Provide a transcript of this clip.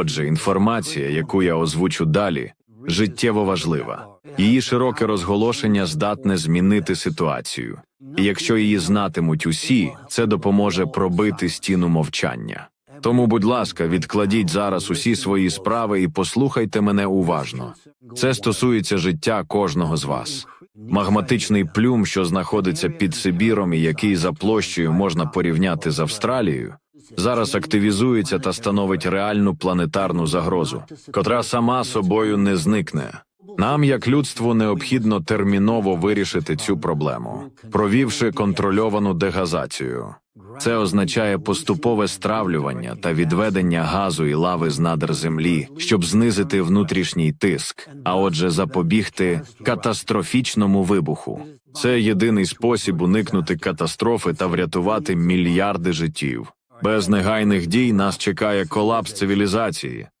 Отже, інформація, яку я озвучу далі, життєво важлива. Її широке розголошення здатне змінити ситуацію. І якщо її знатимуть усі, це допоможе пробити стіну мовчання. Тому, будь ласка, відкладіть зараз усі свої справи і послухайте мене уважно. Це стосується життя кожного з вас. Магматичний плюм, що знаходиться під Сибіром і який за площею можна порівняти з Австралією, зараз активізується та становить реальну планетарну загрозу, котра сама собою не зникне. Нам, як людству, необхідно терміново вирішити цю проблему, провівши контрольовану дегазацію. Це означає поступове стравлювання та відведення газу і лави з надр землі, щоб знизити внутрішній тиск, а отже, запобігти катастрофічному вибуху. Це єдиний спосіб уникнути катастрофи та врятувати мільярди життів. Без негайних дій нас чекає колапс цивілізації.